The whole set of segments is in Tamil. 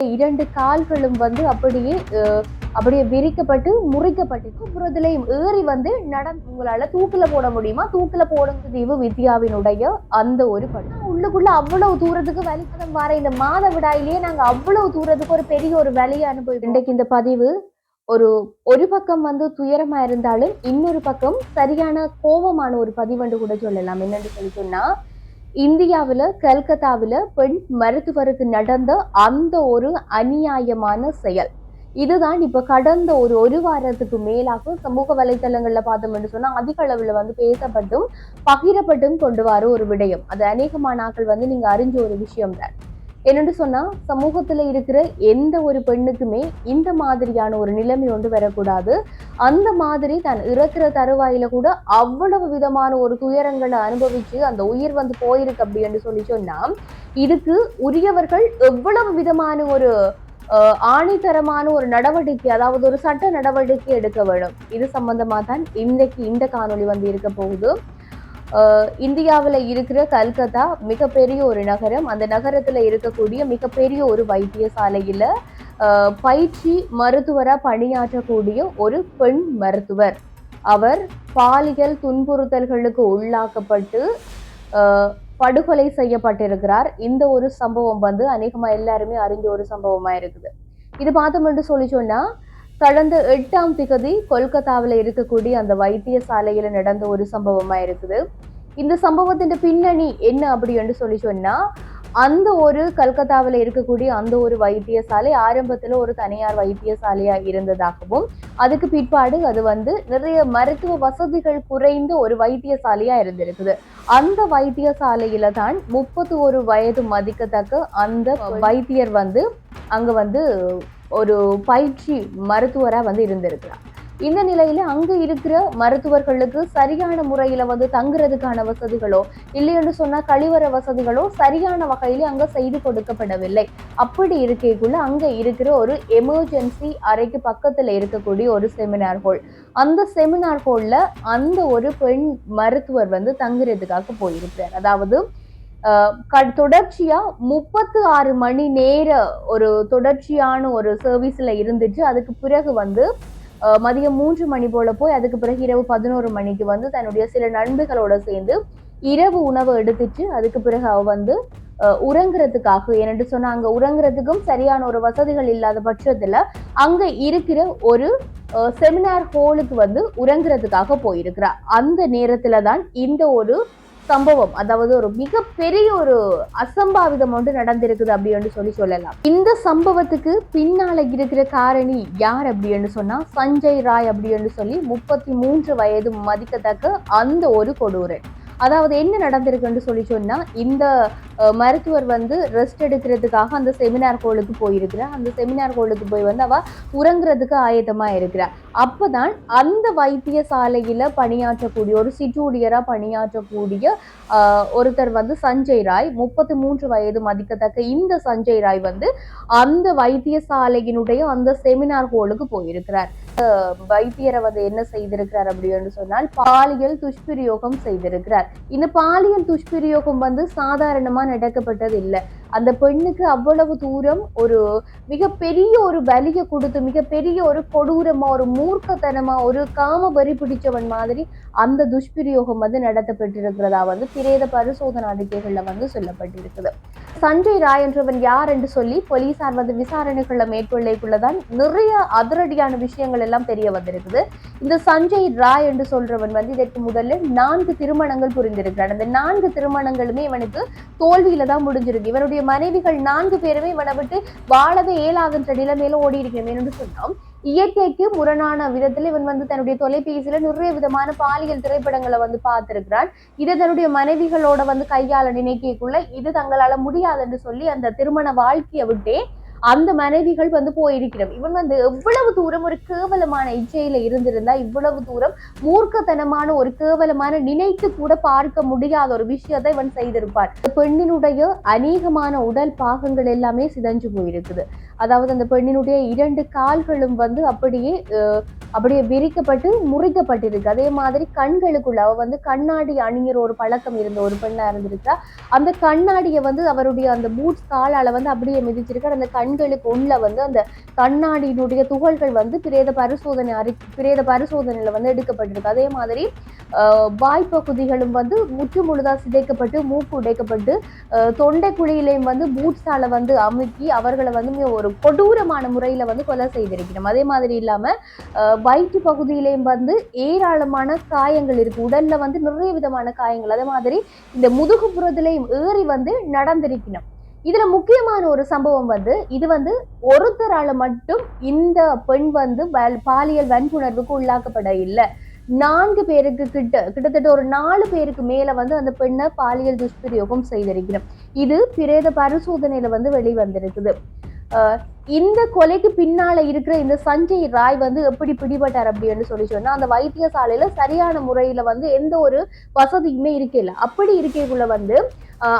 இரண்டு கால்களும் வந்து அப்படியே அப்படியே விரிக்கப்பட்டு முறிக்கப்பட்டு புறதிலையும் ஏறி வந்து நடந்து உங்களால தூக்குல போட முடியுமா? தூக்குல போடுங்க தீவு வித்யாவினுடைய அந்த ஒரு படம் உள்ளுக்குள்ள அவ்வளவு தூரத்துக்கு வலிப்பதம் மாதம் வர இந்த மாத விடாயிலேயே நாங்க அவ்வளவு தூரத்துக்கு ஒரு பெரிய ஒரு வலியை அனுபவி இன்றைக்கு இந்த பதிவு ஒரு ஒரு பக்கம் வந்து துயரமா இருந்தாலும் இன்னொரு பக்கம் சரியான கோபமான ஒரு பதிவென்று கூட சொல்லலாம். என்னன்னு சொல்லி சொன்னா இந்தியாவில் கல்கத்தாவில் பெண் மருத்துவருக்கு நடந்த அந்த ஒரு அநியாயமான செயல். இதுதான் இப்ப கடந்த ஒரு ஒரு வாரத்துக்கு மேலாக சமூக வலைத்தளங்களில் பார்த்தோம்னு சொன்னா அதிக அளவுல வந்து பேசப்பட்டும் பகிரப்பட்டும் கொண்டு வர ஒரு விடயம். அது அநேகமான ஆக்கள் வந்து நீங்க அறிஞ்ச ஒரு விஷயம் தான் என்னென்று சொன்னால் சமூகத்தில் இருக்கிற எந்த ஒரு பெண்ணுக்குமே இந்த மாதிரியான ஒரு நிலைமை ஒன்று வரக்கூடாது. அந்த மாதிரி தான் இறக்குற தருவாயில கூட அவ்வளவு விதமான ஒரு துயரங்களை அனுபவித்து அந்த உயிர் வந்து போயிருக்கு அப்படின்னு சொல்லி சொன்னால் இதுக்கு உரியவர்கள் எவ்வளவு விதமான ஒரு ஆணித்தரமான ஒரு நடவடிக்கை அதாவது ஒரு சட்ட நடவடிக்கை எடுக்க வேண்டும். இது சம்பந்தமாக தான் இன்றைக்கு இந்த காணொளி வந்து இருக்க போகுது. இந்தியாவில் இருக்கிற கல்கத்தா மிகப்பெரிய ஒரு நகரம். அந்த நகரத்தில் இருக்கக்கூடிய மிகப்பெரிய ஒரு வைத்தியசாலையில் பயிற்சி மருத்துவராக பணியாற்றக்கூடிய ஒரு பெண் மருத்துவர். அவர் பாலியல் துன்புறுத்தல்களுக்கு உள்ளாக்கப்பட்டு படுகொலை செய்யப்பட்டிருக்கிறார். இந்த ஒரு சம்பவம் வந்து அநேகமாக எல்லாருமே அறிஞ்ச ஒரு சம்பவமாக இருக்குது. இது பார்த்தோம் என்று சொல்லி சொன்னால் கடந்த எட்டாம் திகதி கொல்கத்தாவில் இருக்கக்கூடிய அந்த வைத்தியசாலையில் நடந்த ஒரு சம்பவமாக இருக்குது. இந்த சம்பவத்தின் பின்னணி என்ன அப்படி என்று சொல்லி சொன்னால் அந்த ஒரு கல்கத்தாவில் இருக்கக்கூடிய அந்த ஒரு வைத்தியசாலை ஆரம்பத்தில் ஒரு தனியார் வைத்தியசாலையாக இருந்ததாகவும் அதுக்கு பிற்பாடு அது வந்து நிறைய மருத்துவ வசதிகள் குறைந்த ஒரு வைத்தியசாலையாக இருந்திருக்குது. அந்த வைத்தியசாலையில தான் முப்பத்தி ஒரு வயது மதிக்கத்தக்க அந்த வைத்தியர் வந்து அங்கே வந்து ஒரு பயிற்சி மருத்துவராக வந்து இருந்திருக்கிறார் இந்த நிலையில அங்க இருக்கிற மருத்துவர்களுக்கு சரியான முறையில வந்து தங்குறதுக்கான வசதிகளோ இல்லைன்னு சொன்னா கழிவற வசதிகளோ சரியான வகையில அங்க செய்து கொடுக்கப்படவில்லை. அப்படி இருக்கைக்குள்ள அங்க இருக்கிற ஒரு எமர்ஜென்சி அறைக்கு பக்கத்துல இருக்கக்கூடிய ஒரு செமினார் ஹால் அந்த செமினார் ஹால்ல அந்த ஒரு பெண் மருத்துவர் வந்து தங்குறதுக்காக போயிருக்கிறார். அதாவது தொடர்ச்சியா முப்பத்து ஆறு மணி நேர ஒரு தொடர்ச்சியான ஒரு சர்வீஸ்ல இருந்துச்சு. அதுக்கு பிறகு வந்து மதியம் மூன்று மணி போல போய் அதுக்கு பிறகு இரவு பதினோரு மணிக்கு வந்து தன்னுடைய சில நண்பர்களோட சேர்ந்து இரவு உணவு எடுத்துட்டு அதுக்கு பிறகு அவ வந்து உறங்குறதுக்காக என்னட்டு சொன்னா அங்க உறங்குறதுக்கும் சரியான ஒரு வசதிகள் இல்லாத பட்சத்துல அங்க இருக்கிற ஒரு செமினார் ஹோலுக்கு வந்து உறங்குறதுக்காக போயிருக்கிறா. அந்த நேரத்துல தான் இந்த ஒரு சம்பவம் அதாவது ஒரு மிகப்பெரிய ஒரு அசம்பாவிதம் ஒன்று நடந்திருக்குது அப்படின்னு சொல்லி சொல்லலாம். இந்த சம்பவத்துக்கு பின்னால இருக்கிற காரணி யார் அப்படின்னு சொன்னா சஞ்சய் ராய் அப்படின்னு சொல்லி முப்பத்தி மூன்று வயது மதிக்கத்தக்க அந்த ஒரு கொடூரன். அதாவது என்ன நடந்திருக்குன்னு சொல்லி சொன்னா இந்த மருத்துவர் வந்து ரெஸ்ட் எடுக்கிறதுக்காக அந்த செமினார் ஹோலுக்கு போயிருக்கிறார். அந்த செமினார் ஹோலுக்கு போய் வந்து அவ உறங்குறதுக்கு ஆயத்தமா இருக்கிறார். அப்பதான் அந்த வைத்தியசாலையில பணியாற்றக்கூடிய ஒரு சிற்றூழியரா பணியாற்றக்கூடிய ஆஹ், ஒருத்தர் வந்து சஞ்சய் ராய் முப்பத்தி மூன்று வயது மதிக்கத்தக்க இந்த சஞ்சய் ராய் வந்து அந்த வைத்தியசாலையினுடைய அந்த செமினார் ஹோலுக்கு போயிருக்கிறார். வைத்தியரை வந்து என்ன செய்திருக்கிறார் அப்படின்னு சொன்னால் பாலியல் துஷ்பிரயோகம் செய்திருக்கிறார். இந்த பாலியல் துஷ்பிரயோகம் வந்து சாதாரணமா நடக்கப்பட்டது இல்லை. அந்த பெண்ணுக்கு அவ்வளவு தூரம் ஒரு மிகப்பெரிய ஒரு வலியை கொடுத்து மிகப்பெரிய ஒரு கொடூரமாக ஒரு மூர்க்கத்தனமாக ஒரு காம வரி பிடிச்சவன் மாதிரி அந்த துஷ்பிரயோகம் வந்து நடத்தப்பட்டிருக்கிறதா வந்து பிரேத பரிசோதனை அறிக்கைகளில் வந்து சொல்லப்பட்டிருக்குது. சஞ்சய் ராய் என்றவன் யார் என்று சொல்லி போலீசார் வந்து விசாரணைகளை மேற்கொள்ளக்குள்ளதான் நிறைய அதிரடியான விஷயங்கள் எல்லாம் தெரிய வந்திருக்குது. இந்த சஞ்சய் ராய் என்று சொல்றவன் வந்து இதற்கு முதல்ல நான்கு திருமணங்கள் புரிந்திருக்கிறான் அந்த நான்கு திருமணங்களுமே இவனுக்கு தோல்வியில தான் முடிஞ்சிருக்கு. இவனுடைய மனைவிகள் நான்கு பேருமே இவனை விட்டு வாழவே இயலாகின்ற நிலைமையில ஓடி இருக்கிறேன் என்று சொன்னோம். இயற்கைக்கு முரணான விதத்துல இவன் வந்து தன்னுடைய தொலைபேசியில நிறைய விதமான பாலியல் திரைப்படங்களை வந்து பார்த்திருக்கிறான் இதை தன்னுடைய மனைவிகளோட வந்து கையாள நினைக்கக்குள்ள இது தங்களால முடியாதுன்னு சொல்லி அந்த திருமண வாழ்க்கையை விட்டே அந்த மனைவிகள் வந்து போயிருக்கிறோம். இவன் வந்து எவ்வளவு தூரம் ஒரு கேவலமான இச்சையில இருந்திருந்தா இவ்வளவு தூரம் மூர்க்கத்தனமான ஒரு கேவலமான நினைத்து கூட பார்க்க முடியாத ஒரு விஷயத்தை இவன் செய்திருப்பான். பெண்ணினுடைய அநேகமான உடல் பாகங்கள் எல்லாமே சிதஞ்சு போயிருக்குது. அதாவது அந்த பெண்ணினுடைய இரண்டு கால்களும் வந்து அப்படியே அப்படியே விரிக்கப்பட்டு முறிக்கப்பட்டிருக்கு. அதே மாதிரி கண்களுக்குள்ள அவ வந்து கண்ணாடி அணிகிற ஒரு பழக்கம் இருந்த ஒரு பெண்ணா இருந்திருக்கா. அந்த கண்ணாடியை வந்து அவருடைய அந்த பூட்ஸ் காலால வந்து அப்படியே மிதிச்சிருக்கு. அந்த கண்களுக்கு உள்ள வந்து அந்த கண்ணாடியினுடைய துகள்கள் வந்து பிரேத பரிசோதனை அறி பிரேத பரிசோதனையில வந்து எடுக்கப்பட்டிருக்கு. அதே மாதிரி வாய்ப்பகுதிகளும் வந்து முற்று முழுதா சிதைக்கப்பட்டு மூக்கு உடைக்கப்பட்டு தொண்டை குழியிலையும் வந்து பூட்ஸால வந்து அமுக்கி அவர்களை வந்து ஒரு கொடூரமான முறையில் வந்து கொலை செய்திருக்கிறோம். அதே மாதிரி இல்லாமல் ஆஹ், வயிற்று பகுதியிலையும் வந்து ஏராளமான காயங்கள் இருக்குது உடல்ல வந்து நிறைய விதமான காயங்கள். அதே மாதிரி இந்த முதுகுப்புறத்திலையும் ஏறி வந்து நடந்திருக்கணும் இதுல முக்கியமான ஒரு சம்பவம் வந்து இது வந்து ஒருத்தரால மட்டும் இந்த பெண் வந்து வல்- பாலியல் வன்புணர்வுக்கு உள்ளாக்கப்பட இல்லை. நான்கு பேருக்கு கிட்ட கிட்டத்தட்ட ஒரு நாலு பேருக்கு மேல வந்து அந்த பெண்ணை பாலியல் துஷ்பிரயோகம் செய்திருக்கிறோம். இது பிரேத பரிசோதனையில வந்து வெளிவந்திருக்குது. இந்த கொலைக்கு பின்னால இருக்கிற இந்த சஞ்சய் ராய் வந்து எப்படி பிடிபட்டார் அப்படின்னு சொல்லி சொன்னா அந்த வைத்தியசாலையில சரியான முறையில வந்து எந்த ஒரு வசதியுமே இருக்கல அப்படி இருக்கைக்குள்ள வந்து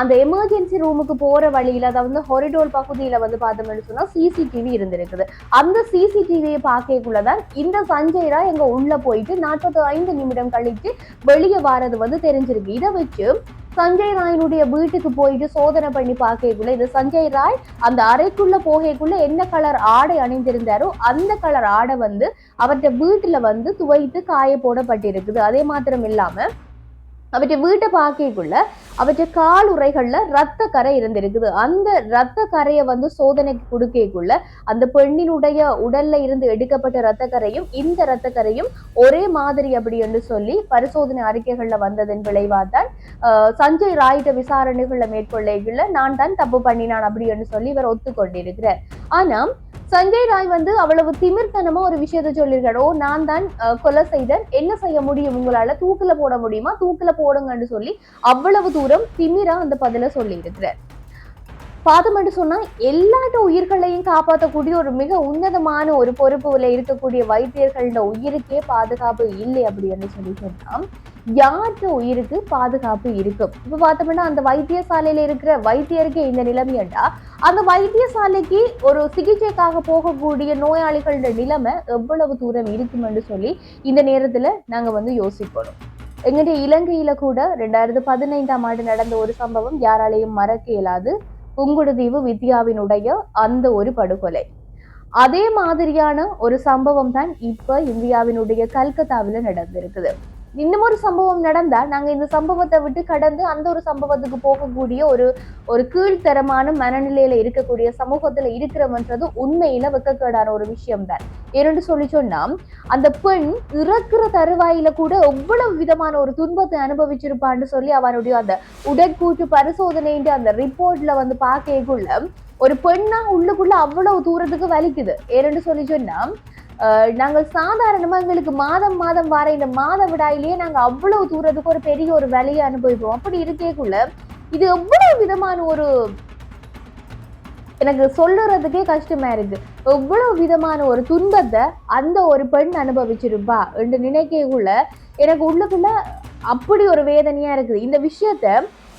அந்த எமர்ஜென்சி ரூமுக்கு போற வழியில அதாவது ஹொரிடோர் பகுதியில வந்து பார்த்தோம்னு சொன்னா சிசிடிவி இருந்திருக்குது. அந்த சிசிடிவியை பார்க்கக்குள்ளதான் இந்த சஞ்சய் ராய் எங்க உள்ள போயிட்டு நாற்பத்தி ஐந்து நிமிடம் கழித்து வெளியே வாரது வந்து தெரிஞ்சிருக்கு. இதை வச்சு சஞ்சய் ராயினுடைய வீட்டுக்கு போயிட்டு சோதனை பண்ணி பார்க்கக்குள்ள இது சஞ்சய் ராய் அந்த அறைக்குள்ள போகக்குள்ள என்ன கலர் ஆடை அணிந்திருந்தாரோ அந்த கலர் ஆடை வந்து அவர்கிட்ட வீட்டுல வந்து துவைத்து காய போடப்பட்டிருக்குது. அதே மாத்திரம் இல்லாம அவற்றை வீட்டை பார்க்கக்குள்ள அவற்றை கால் உரைகள்ல ரத்த கரை இருந்திருக்குது. அந்த ரத்த கரையை வந்து சோதனைக்கு கொடுக்கக்குள்ள அந்த பெண்ணினுடைய உடல்ல இருந்து எடுக்கப்பட்ட ரத்த கரையும் இந்த ரத்த கரையும் ஒரே மாதிரி அப்படி என்று சொல்லி பரிசோதனை அறிக்கைகள்ல வந்ததன் விளைவாதான் தான் சஞ்சய் ராயிட்ட விசாரணைகளை மேற்கொள்ளக்குள்ள நான் தான் தப்பு பண்ணினான் அப்படி என்று சொல்லி இவர் ஒத்துக்கொண்டிருக்கிறார். ஆனா சஞ்சய் ராய் வந்து அவ்வளவு திமிர்த்தனமா ஒரு விஷயத்த சொல்லியிருக்காரு. ஓ நான் தான் கொலை செய்தேன். என்ன செய்ய முடியும்? உங்களால தூக்குல போட முடியுமா? தூக்குல போடுங்கன்னு சொல்லி அவ்வளவு தூரம் திமிரா அந்த பதில சொல்லி இருக்கிறார் பார்த்தோம்னு சொன்னா எல்லாட்ட உயிர்களையும் காப்பாற்றக்கூடிய ஒரு மிக உன்னதமான ஒரு பொறுப்புல இருக்கக்கூடிய வைத்தியர்களோட உயிருக்கே பாதுகாப்பு இல்லை அப்படின்னு சொல்லி சொன்னா யாருக்கு உயிருக்கு பாதுகாப்பு இருக்கும் இப்போ பார்த்தோம்னா அந்த வைத்தியசாலையில் இருக்கிற வைத்தியருக்கு இந்த நிலைமையண்டா அந்த வைத்தியசாலைக்கு ஒரு சிகிச்சைக்காக போகக்கூடிய நோயாளிகளோட நிலைமை எவ்வளவு தூரம் இருக்குமென்று சொல்லி இந்த நேரத்தில் நாங்கள் வந்து யோசிக்கணும். எங்களுடைய இலங்கையில் கூட ரெண்டாயிரத்து பதினைந்தாம் ஆண்டு நடந்த ஒரு சம்பவம் யாராலையும் மறக்க இயலாது. புங்குடுதீவு வித்யாவினுடைய அந்த ஒரு படுகொலை. அதே மாதிரியான ஒரு சம்பவம் தான் இப்போ இந்தியாவினுடைய கல்கத்தாவில் நடந்திருக்குது. இன்னும் ஒரு சம்பவம் நடந்தால் நாங்கள் இந்த சம்பவத்தை விட்டு கடந்து அந்த ஒரு சம்பவத்துக்கு போகக்கூடிய ஒரு ஒரு கீழ்த்தரமான மனநிலையில இருக்கக்கூடிய சமூகத்தில் இருக்கிறோம்ன்றது உண்மையில வெக்கக்கேடான ஒரு விஷயம் தான் ஏன்னு சொல்லி சொன்னா அந்த பெண் இறக்குற தருவாயில கூட எவ்வளவு விதமான ஒரு துன்பத்தை அனுபவிச்சிருப்பான்னு சொல்லி அவனுடைய அந்த உடற்கூற்று பரிசோதனைன்ற அந்த ரிப்போர்ட்ல வந்து பார்க்கக்குள்ள ஒரு பெண்ணா உள்ளுக்குள்ள அவ்வளவு தூரத்துக்கு வலிக்குது. ஏன்னு சொல்லி சொன்னா நாங்கள் சாதாரணமாக எங்களுக்கு மாதம் மாதம் வர இந்த மாத விடாயிலேயே நாங்கள் அவ்வளவு தூரத்துக்கு ஒரு பெரிய ஒரு வேலையை அனுபவிப்போம். அப்படி இருக்கேக்குள்ள இது எவ்வளவு விதமான ஒரு எனக்கு சொல்லுறதுக்கே கஷ்டமா இருக்கு. எவ்வளவு விதமான ஒரு துன்பத்தை அந்த ஒரு பெண் அனுபவிச்சிருப்பா என்று நினைக்கக்குள்ள எனக்கு உள்ளுக்குள்ள அப்படி ஒரு வேதனையா இருக்குது. இந்த விஷயத்த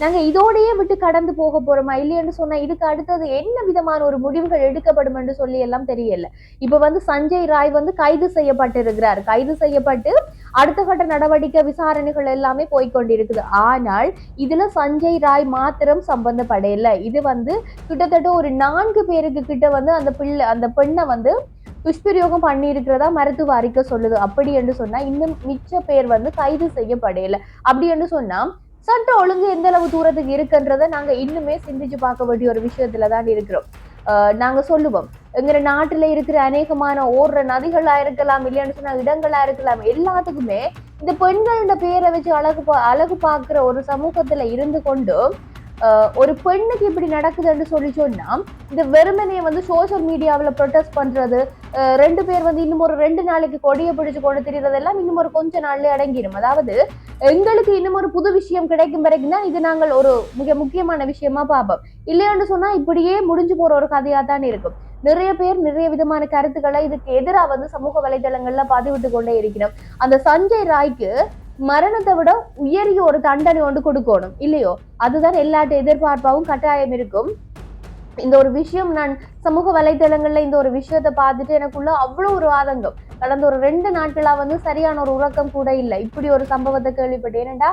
நாங்க இதோடையே விட்டு கடந்து போக போறோமா இல்லையன்னு சொன்னா இதுக்கு அடுத்தது என்ன விதமான ஒரு முடிவுகள் எடுக்கப்படும் என்று சொல்லி எல்லாம் தெரியல. இப்ப வந்து சஞ்சய் ராய் வந்து கைது செய்யப்பட்டிருக்கிறார். கைது செய்யப்பட்டு அடுத்த கட்ட நடவடிக்கை விசாரணைகள் எல்லாமே போய்க்கொண்டிருக்குது. ஆனால் இதுல சஞ்சய் ராய் மாத்திரம் சம்பந்தப்படையில இது வந்து கிட்டத்தட்ட ஒரு நான்கு பேருக்கு கிட்ட வந்து அந்த பிள்ளை அந்த பெண்ணை வந்து துஷ்பிரயோகம் பண்ணி இருக்கிறதா மருத்துவ அறிக்கை சொல்லுது. அப்படி என்று சொன்னா இன்னும் மிச்ச பேர் வந்து கைது செய்யப்படையில அப்படி என்று சொன்னா சட்ட ஒழுங்கு எந்த அளவு தூரத்துக்கு இருக்குன்றத நாங்க இன்னுமே சிந்திச்சு பார்க்க வேண்டிய ஒரு விஷயத்துல தான் இருக்கிறோம். நாங்கள் நாங்க சொல்லுவோம். எங்கிற நாட்டுல இருக்கிற அநேகமான ஓடுற நதிகளா இருக்கலாம் இல்லைன்னு சொன்னா இடங்களா இருக்கலாம் எல்லாத்துக்குமே இந்த பெண்களோட பேரை வச்சு அழகு பா அழகு பார்க்குற ஒரு சமூகத்துல இருந்து கொண்டு ஒரு பெண்ணுக்கு இப்படி நடக்குதுன்னு சொல்லி சொன்னா இந்த வெறுமனையை வந்து சோஷியல் மீடியாவில் ப்ரொட்டஸ்ட் பண்றது ரெண்டு பேர் வந்து இன்னும் ஒரு ரெண்டு நாளைக்கு கொடியை பிடிச்சு கொண்டு திரியறதெல்லாம் இன்னும் ஒரு கொஞ்ச நாள்ல அடங்கிடும் அதாவது எங்களுக்கு இன்னும் ஒரு புது விஷயம் கிடைக்கும் வரைக்கும் தான் இது நாங்கள் ஒரு மிக முக்கியமான விஷயமா பார்ப்போம். இல்லையான்னு சொன்னா இப்படியே முடிஞ்சு போற ஒரு கதையா தான் இருக்கும். நிறைய பேர் நிறைய விதமான கருத்துக்களை இதுக்கு எதிராக வந்து சமூக வலைதளங்கள்ல பதிவிட்டு கொண்டே இருக்கிறோம். அந்த சஞ்சய் ராய்க்கு மரணத்தை விட உயரிய ஒரு தண்டனை ஒன்று கொடுக்கணும். இல்லையோ? அதுதான் எல்லாட்ட எதிர்பார்ப்பாவும் கட்டாயம் இருக்கும். இந்த ஒரு விஷயம் நான் சமூக வலைதளங்கள்ல இந்த ஒரு விஷயத்தை பார்த்துட்டு எனக்குள்ள அவ்வளோ ஒரு ஆதங்கம். கடந்த ஒரு ரெண்டு நாட்களா வந்து சரியான ஒரு உறக்கம் கூட இல்லை. இப்படி ஒரு சம்பவத்தை கேள்விப்பட்டேன். ஏனண்டா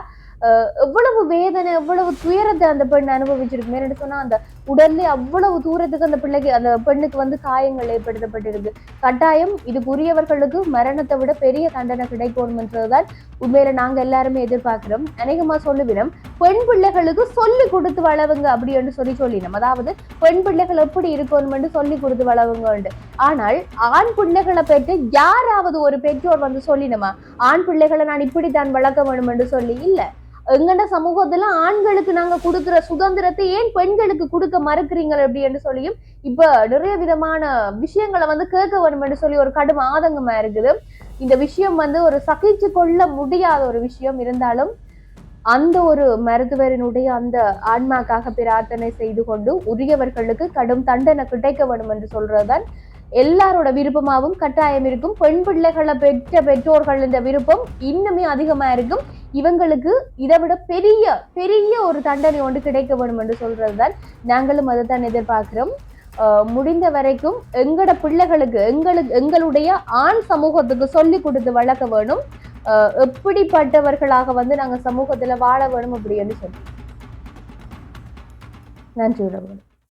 எவ்வளவு வேதனை எவ்வளவு துயரத்தை அந்த பெண் அனுபவிச்சிருக்கு சொன்னா அந்த உடனே அவ்வளவு தூரத்துக்கு அந்த பிள்ளைக்கு அந்த பெண்ணுக்கு வந்து காயங்கள் ஏற்படுத்தப்பட்டிருக்கு. கட்டாயம் இதுக்குரியவர்களுக்கு மரணத்தை விட பெரிய தண்டனை கிடைக்கும் என்றதுதான் உண்மையில நாங்க எல்லாருமே எதிர்பார்க்கிறோம். அநேகமா சொல்லுவினோம் பெண் பிள்ளைகளுக்கு சொல்லி கொடுத்து வளவுங்க அப்படின்னு சொல்லி சொல்லினோம். அதாவது பெண் பிள்ளைகள் எப்படி இருக்கணும்னு சொல்லி கொடுத்து வளவுங்க ஆனால் ஆண் பிள்ளைகளை பெற்று யாராவது ஒரு பெற்றோர் வந்து சொல்லினோமா ஆண் பிள்ளைகளை நான் இப்படித்தான் வளர்க்க வேணும் என்று சொல்லி? இல்ல. எங்கட சமூகத்துல ஆண்களுக்கு நாங்க கொடுக்குற சுதந்திரத்தை ஏன் பெண்களுக்கு கொடுக்க மறுக்கிறீங்க அப்படின்னு சொல்லியும் இப்ப நிறைய விதமான விஷயங்களை வந்து கேட்க வேணும் என்று சொல்லி ஒரு கடும் ஆதங்கமா இருக்குது. இந்த விஷயம் வந்து ஒரு சகிச்சு கொள்ள முடியாத ஒரு விஷயம் இருந்தாலும் அந்த ஒரு மருத்துவரினுடைய அந்த ஆன்மாக்காக பிரார்த்தனை செய்து கொண்டு உரியவர்களுக்கு கடும் தண்டனை கிடைக்க வேண்டும் என்று சொல்றதுதான் எல்லாரோட விருப்பமாகவும் கட்டாயம் இருக்கும். பெண் பிள்ளைகளை பெற்ற பெற்றோர்கள் என்ற விருப்பம் இன்னுமே அதிகமாக இருக்கும். இவங்களுக்கு இதை விட பெரிய பெரிய ஒரு தண்டனை ஒன்று கிடைக்க வேண்டும் என்று சொல்றதுதான் நாங்களும் அதை தான் எதிர்பார்க்கிறோம். முடிந்த வரைக்கும் எங்கட பிள்ளைகளுக்கு எங்களுக்கு எங்களுடைய ஆண் சமூகத்துக்கு சொல்லி கொடுத்து வளர்க்க வேணும். எப்படிப்பட்டவர்களாக வந்து நாங்கள் சமூகத்தில் வாழ வேணும் அப்படின்னு சொல்லி. நன்றி உறவுகள்.